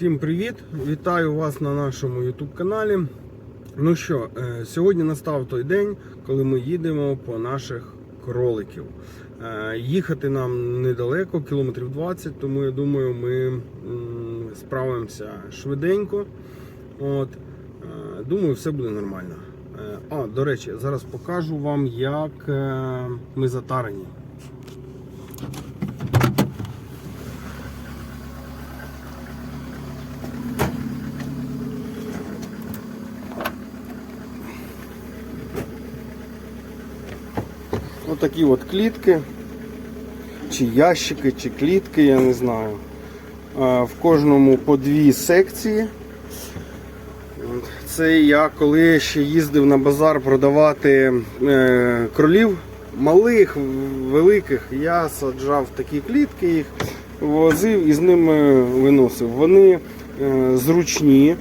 Всім привіт! Вітаю вас на нашому YouTube каналі. Ну що, е, сьогодні настав той день, коли ми їдемо по наших кроликів. Е, Їхати нам недалеко, кілометрів 20, тому я думаю, ми справимося швиденько. От. Е, Думаю, все буде нормально. А, до речі, зараз покажу вам, як ми затарені. Отакі от клітки, чи ящики, чи клітки, я не знаю. В кожному по дві секції. Це я коли ще їздив на базар продавати е, кролів малих, великих, я саджав такі клітки, їх возив і з ними виносив. Вони е, зручні.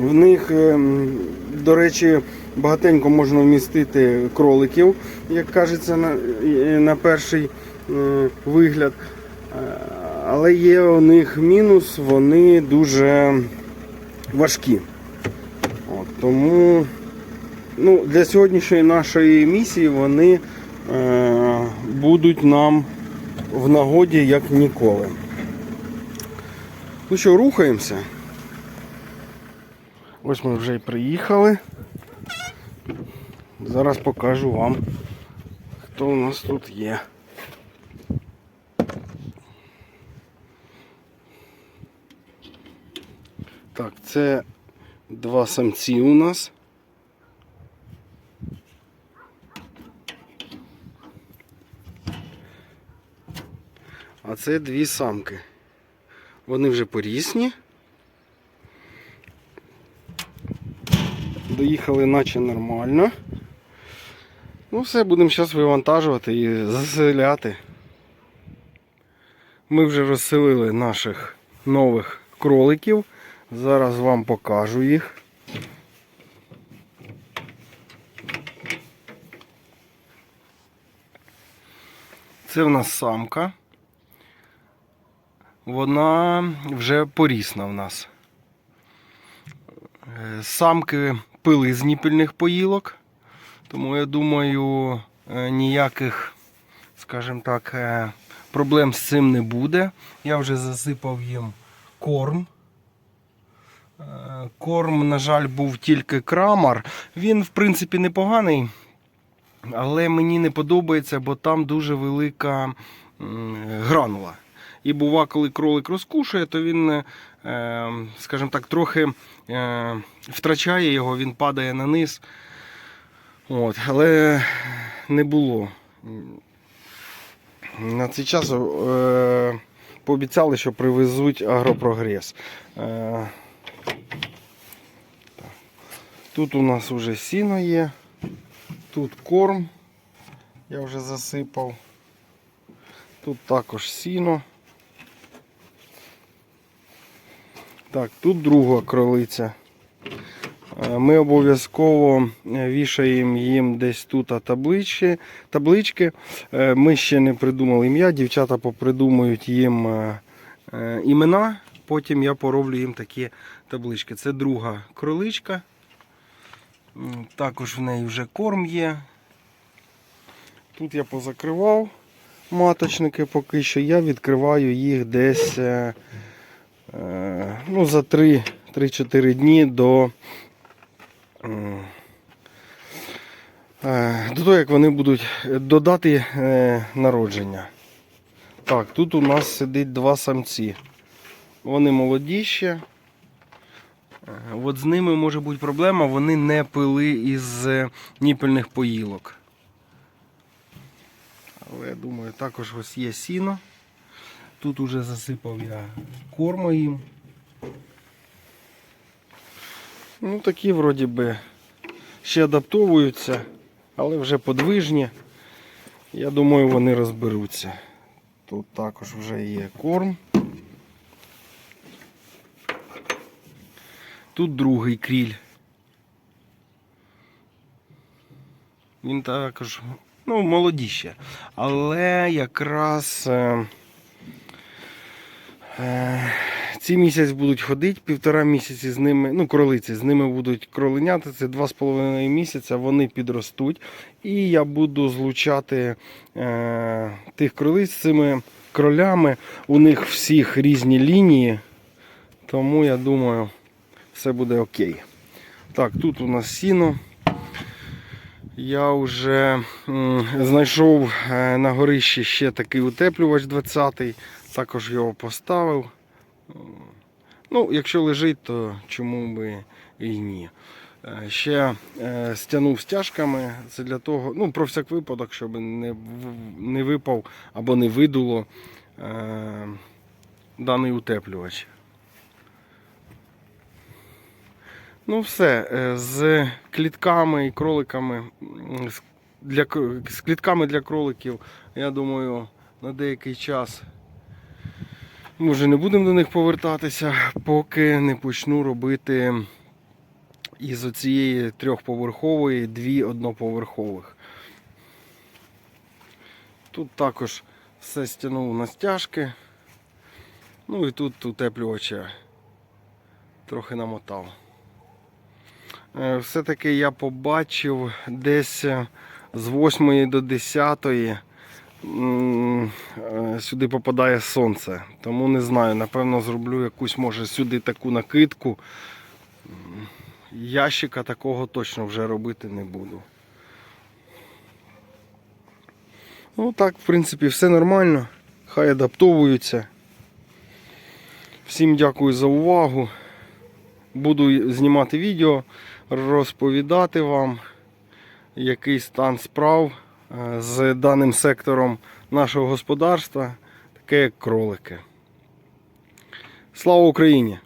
В них, е, до речі, багатенько можна вмістити кроликів, як кажеться, на, на перший е, вигляд. Е, Але є у них мінус, вони дуже важкі. От, тому ну, для сьогоднішньої нашої місії вони е, будуть нам в нагоді як ніколи. Ну що, рухаємося. Ось ми вже й приїхали. Зараз покажу вам, хто у нас тут є. Так, це два самці у нас. А це дві самки. Вони вже порісні. Доїхали наче нормально. Ну все, будемо зараз вивантажувати і заселяти. Ми вже розселили наших нових кроликів. Зараз вам покажу їх. Це в нас самка. Вона вже порісна в нас. Е, Самки пили з ніпільних поїлок, тому я думаю, е, ніяких, скажімо так, е, проблем з цим не буде. Я вже засипав їм корм. Е, Корм, на жаль, був тільки крамар. Він, в принципі, непоганий, але мені не подобається, бо там дуже велика гранула. І бува, коли кролик розкушує, то він, е, скажімо так, трохи е, втрачає його, він падає на низ. От, але не було. На цей час е, пообіцяли, що привезуть агропрогрес. Тут у нас вже сіно є, тут корм, я вже засипав. Тут також сіно. Так, тут друга кролиця. Е, Ми обов'язково е, вішаємо їм десь тут таблички. таблички. Е, Ми ще не придумали ім'я, дівчата попридумують їм імена, потім я пороблю їм такі таблички. Це друга кроличка. Також в неї вже корм є. Тут я позакривав маточники поки що. Я відкриваю їх десь ну, за 3 3-4 дні до, е, до того, як вони будуть е, народження. Так, тут у нас сидить два самці. Вони молоді ще. Е, От з ними може бути проблема, вони не пили із е, ніпельних поїлок. Але я думаю, також ось є сіно. Тут уже засипав я корму їм. Ну такі вроді би ще адаптовуються, але вже подвижні. Я думаю, вони розберуться. Тут також вже є корм. Тут другий кріль. Він також ну, молоді ще. Але якраз Е, Ці місяць будуть ходити, півтора місяці з ними, ну, кролиці, з ними будуть кроленята, це два з половиною місяця, вони підростуть. І я буду злучати е, тих кролиць з цими кролями. У них всіх різні лінії, тому я думаю, все буде окей. Так, тут у нас сіно. Я вже знайшов е, на горищі ще такий утеплювач 20-й, також його поставив. Ну, якщо лежить, то чому би і ні. Е, Ще е, стягнув стяжками. Це для того, ну, про всяк випадок, щоб не, не випав або не видуло е, даний утеплювач. Ну, все, е, з клітками і кроликами, для, з клітками для кроликів, я думаю, на деякий час ми вже не будемо до них повертатися, поки не почну робити із оцієї трьохповерхової дві одноповерхових. Тут також все стягнув на стяжки. Ну і тут утеплювача трохи намотав. Е, Все-таки я побачив десь з 8 до 10 м, е, сюди попадає сонце. Тому не знаю, напевно зроблю якусь, може, сюди таку накидку. Ящика такого точно вже робити не буду. Ну так, в принципі, все нормально. Хай адаптовуються. Всім дякую за увагу. Буду знімати відео, розповідати вам, який стан справ е, з даним сектором нашого господарства, таке як кролики. Слава Україні!